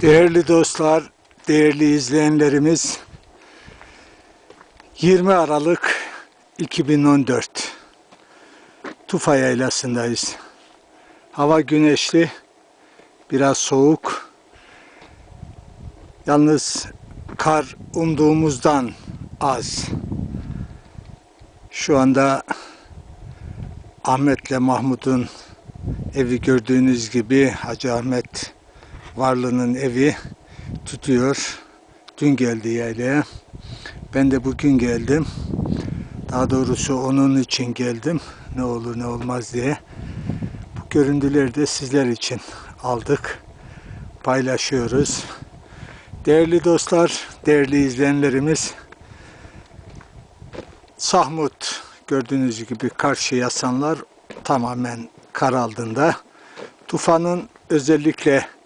Değerli dostlar, değerli izleyenlerimiz 20 Aralık 2014 Tufa Yaylası'ndayız. Hava güneşli, biraz soğuk. Yalnız kar umduğumuzdan az. Şu anda Ahmet'le Mahmut'un evi gördüğünüz gibi Hacı Ahmet Varlı'nın evi tutuyor. Dün geldi yaylaya. Ben de bugün geldim. Daha doğrusu onun için geldim. Ne olur ne olmaz diye. Bu görüntüleri de sizler için aldık. Paylaşıyoruz. Değerli dostlar, değerli izleyenlerimiz Sahmut gördüğünüz gibi karşı yasanlar tamamen kar altında. Tufanın özellikle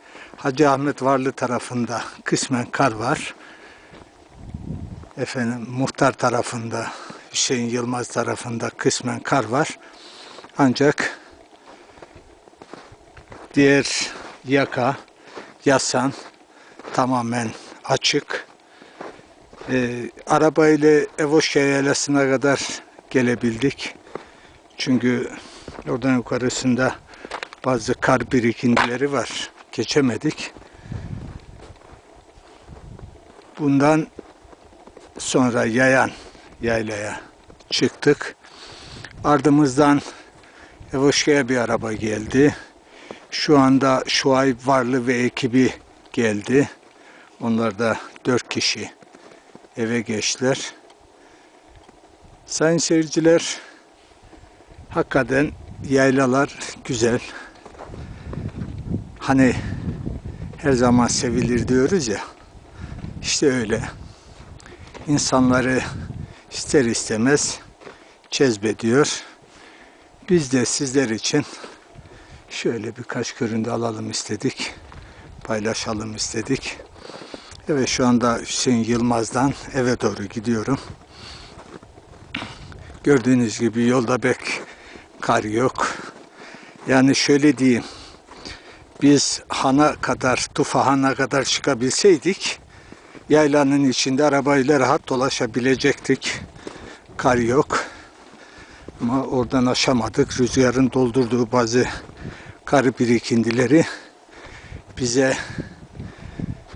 Hacı Ahmet Varlı tarafında kısmen kar var. Efendim muhtar tarafında Hüseyin Yılmaz tarafında kısmen kar var. Ancak diğer yaka, yasan tamamen açık. Ee, arabayla Evoşya Yaylası'na kadar gelebildik. Çünkü oradan yukarısında bazı kar birikintileri var. Geçemedik. Bundan sonra yayan yaylaya çıktık. Ardımızdan Evoşka'ya bir araba geldi. Şu anda Şuayb Varlı ve ekibi geldi. Onlar da dört kişi eve geçtiler. Sayın seyirciler, hakikaten yaylalar güzel. Hani her zaman sevilir diyoruz ya. İşte öyle. İnsanları ister istemez cezbediyor. Biz de sizler için şöyle birkaç görüntü alalım istedik. Paylaşalım istedik. Evet şu anda Hüseyin Yılmaz'dan eve doğru gidiyorum. Gördüğünüz gibi yolda pek kar yok. Yani şöyle diyeyim. Biz Han'a kadar, Tufa Han'a kadar çıkabilseydik yaylanın içinde arabayla rahat dolaşabilecektik. Kar yok. Ama oradan aşamadık. Rüzgarın doldurduğu bazı kar birikintileri bize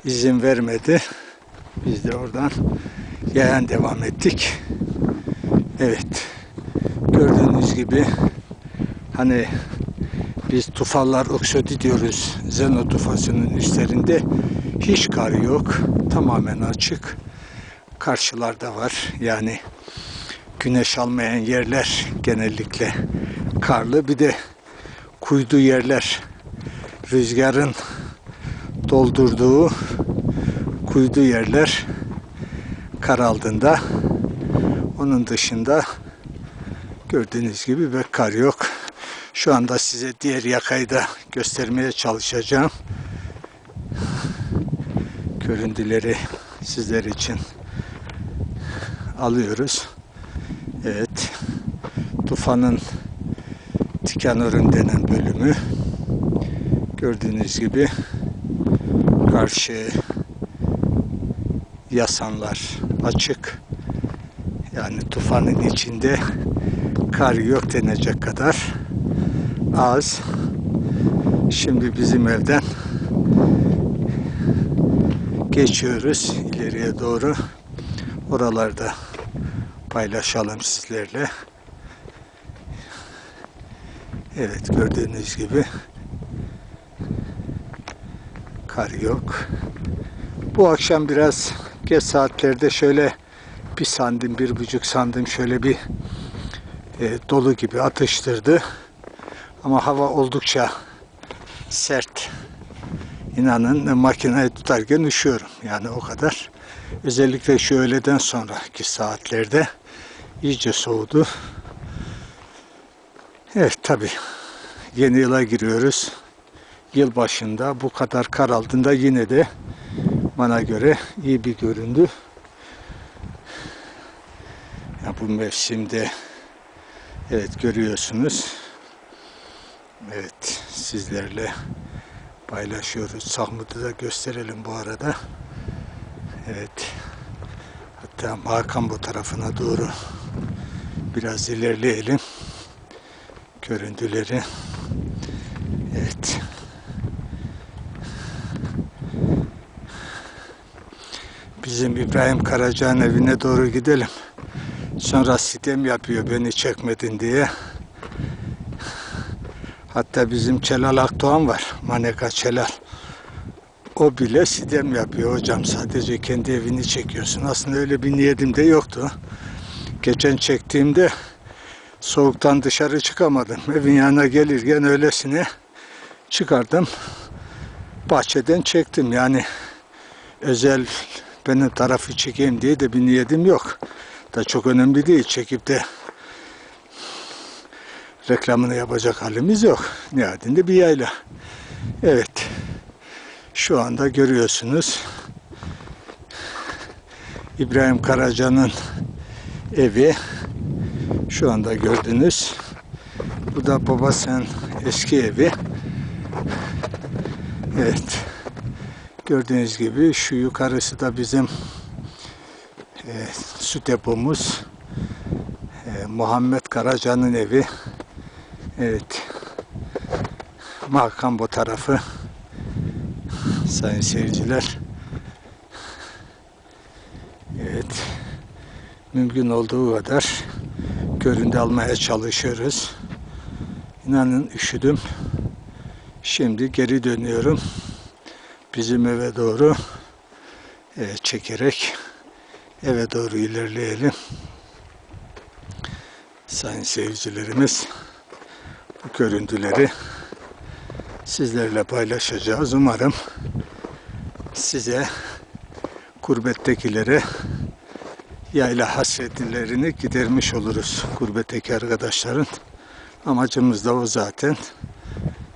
izin vermedi. Biz de oradan yayan devam ettik. Evet. Gördüğünüz gibi hani biz tufallar oksodi diyoruz. Zeno tufasının üstlerinde hiç kar yok. Tamamen açık. Karşılarda var. Yani güneş almayan yerler genellikle karlı. Bir de kuydu yerler rüzgarın doldurduğu kuydu yerler kar altında. Onun dışında gördüğünüz gibi pek kar yok. Şu anda size diğer yakayı da göstermeye çalışacağım. Görüntüleri sizler için alıyoruz. Evet. Tufanın Tikanörün denen bölümü. Gördüğünüz gibi karşı yasanlar açık. Yani tufanın içinde kar yok denecek kadar az. Şimdi bizim evden geçiyoruz ileriye doğru. Oralarda paylaşalım sizlerle. Evet gördüğünüz gibi kar yok. Bu akşam biraz geç saatlerde şöyle bir sandım, bir buçuk sandım şöyle bir e, dolu gibi atıştırdı. Ama hava oldukça sert. İnanın makineyi tutarken üşüyorum. Yani o kadar. Özellikle şu öğleden sonraki saatlerde iyice soğudu. Evet tabi yeni yıla giriyoruz. Yıl başında bu kadar kar altında yine de bana göre iyi bir göründü. Ya bu mevsimde evet görüyorsunuz. Evet sizlerle paylaşıyoruz. Sahmut'u da gösterelim bu arada. Evet. Hatta Hakan bu tarafına doğru biraz ilerleyelim. Görüntüleri. Evet. Bizim İbrahim Karaca'nın evine doğru gidelim. Sonra sitem yapıyor beni çekmedin diye. Hatta bizim Celal Akdoğan var. Maneka Celal. O bile sitem yapıyor hocam. Sadece kendi evini çekiyorsun. Aslında öyle bir niyetim de yoktu. Geçen çektiğimde soğuktan dışarı çıkamadım. Evin yanına gelirken öylesine çıkardım. Bahçeden çektim. Yani özel benim tarafı çekeyim diye de bir niyetim yok. Da çok önemli değil. Çekip de reklamını yapacak halimiz yok. Nihayetinde bir yayla. Evet. Şu anda görüyorsunuz. İbrahim Karaca'nın evi. Şu anda gördünüz. Bu da babasının eski evi. Evet. Gördüğünüz gibi şu yukarısı da bizim e, su depomuz. E, Muhammed Karaca'nın evi. Evet. Makam bu tarafı. Sayın seyirciler. Evet. Mümkün olduğu kadar görüntü almaya çalışıyoruz. İnanın üşüdüm. Şimdi geri dönüyorum. Bizim eve doğru evet, çekerek eve doğru ilerleyelim. Sayın seyircilerimiz görüntüleri sizlerle paylaşacağız. Umarım size gurbettekilere yayla hasretlerini gidermiş oluruz gurbetteki arkadaşların. Amacımız da o zaten.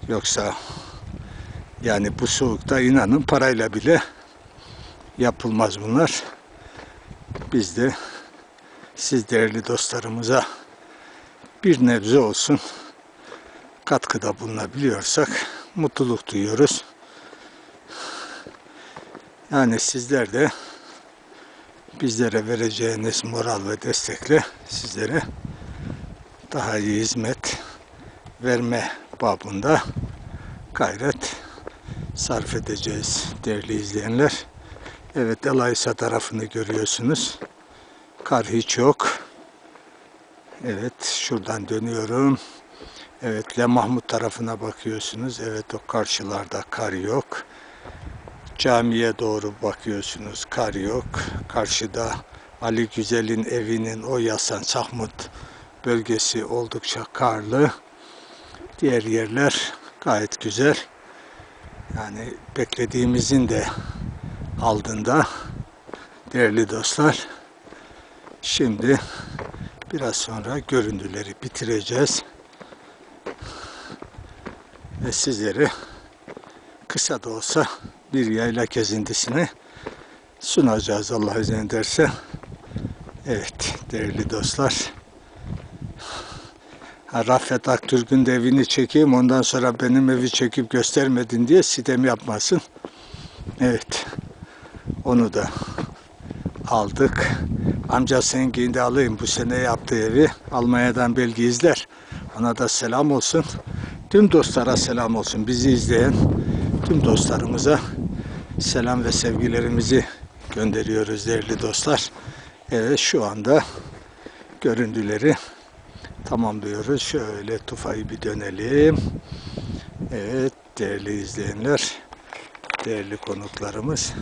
Yoksa yani bu soğukta inanın parayla bile yapılmaz bunlar. Biz de siz değerli dostlarımıza bir nebze olsun katkıda bulunabiliyorsak mutluluk duyuyoruz. Yani sizler de bizlere vereceğiniz moral ve destekle sizlere daha iyi hizmet verme babında gayret sarf edeceğiz değerli izleyenler. Evet Elaysa tarafını görüyorsunuz. Kar hiç yok. Evet şuradan dönüyorum. Evet Le Mahmut tarafına bakıyorsunuz. Evet o karşılarda kar yok. Camiye doğru bakıyorsunuz. Kar yok. Karşıda Ali Güzel'in evinin o yasan Sahmut bölgesi oldukça karlı. Diğer yerler gayet güzel. Yani beklediğimizin de aldığında değerli dostlar şimdi biraz sonra görüntüleri bitireceğiz ve sizlere kısa da olsa bir yayla gezintisini sunacağız Allah izin ederse. Evet değerli dostlar. Ha, Rafet Aktürk'ün de evini çekeyim ondan sonra benim evi çekip göstermedin diye sitem yapmasın. Evet. Onu da aldık. Amca senin de alayım bu sene yaptığı evi. Almanya'dan belki izler. Ona da selam olsun. Tüm dostlara selam olsun. Bizi izleyen tüm dostlarımıza selam ve sevgilerimizi gönderiyoruz değerli dostlar. Evet şu anda görüntüleri tamamlıyoruz. Şöyle tufayı bir dönelim. Evet değerli izleyenler, değerli konuklarımız.